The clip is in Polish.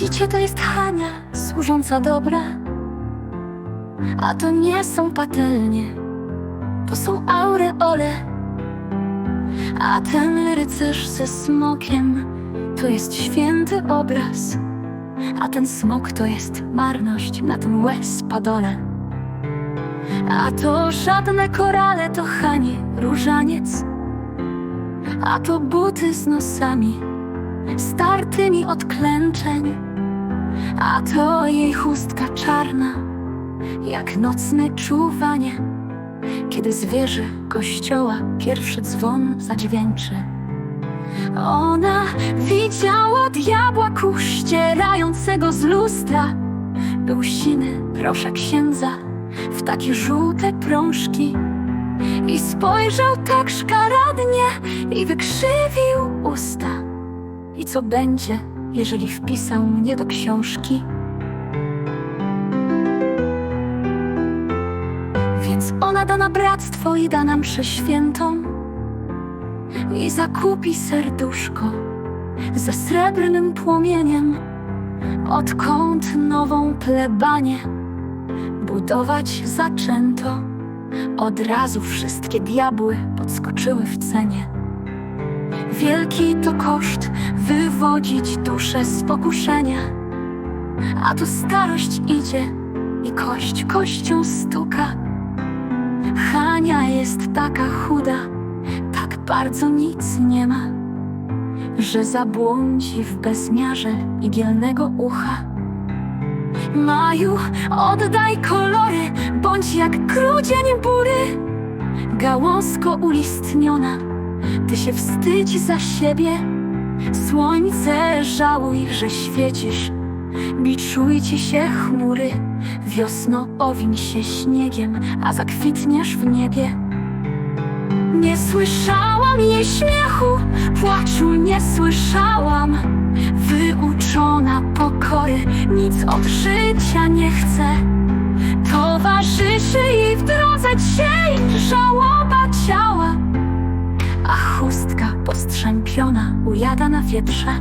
Widzicie, to jest Hania, służąca dobra. A to nie są patelnie, to są aureole. A ten rycerz ze smokiem to jest święty obraz. A ten smok to jest marność na tym łez padole. A to żadne korale, to Hani różaniec. A to buty z nosami, startymi od klęczeń. A to jej chustka czarna, jak nocne czuwanie, kiedy z wieży kościoła pierwszy dzwon zadźwięczy. Ona widziała diabła ku ścierającego z lustra. Był siny, proszę księdza, w takie żółte prążki. I spojrzał tak szkaradnie i wykrzywił usta. I co będzie, jeżeli wpisał mnie do książki? Więc ona da na bractwo i da nam przeświętą i zakupi serduszko ze srebrnym płomieniem, odkąd nową plebanię budować zaczęto. Od razu wszystkie diabły podskoczyły w cenie. Wielki to koszt wywodzić duszę z pokuszenia, a tu starość idzie i kość kością stuka. Hania jest taka chuda, tak bardzo nic nie ma, że zabłądzi w bezmiarze igielnego ucha. Maju, oddaj kolory, bądź jak grudzień bury. Gałązko ulistniona, ty się wstydź za siebie. Słońce żałuj, że świecisz, biczuj ci się chmury. Wiosno owiń się śniegiem, a zakwitniesz w niebie. Nie słyszałam jej śmiechu, płaczu nie słyszałam. Wyuczona pokory, nic od ciała. A chustka postrzępiona ujada na wietrze.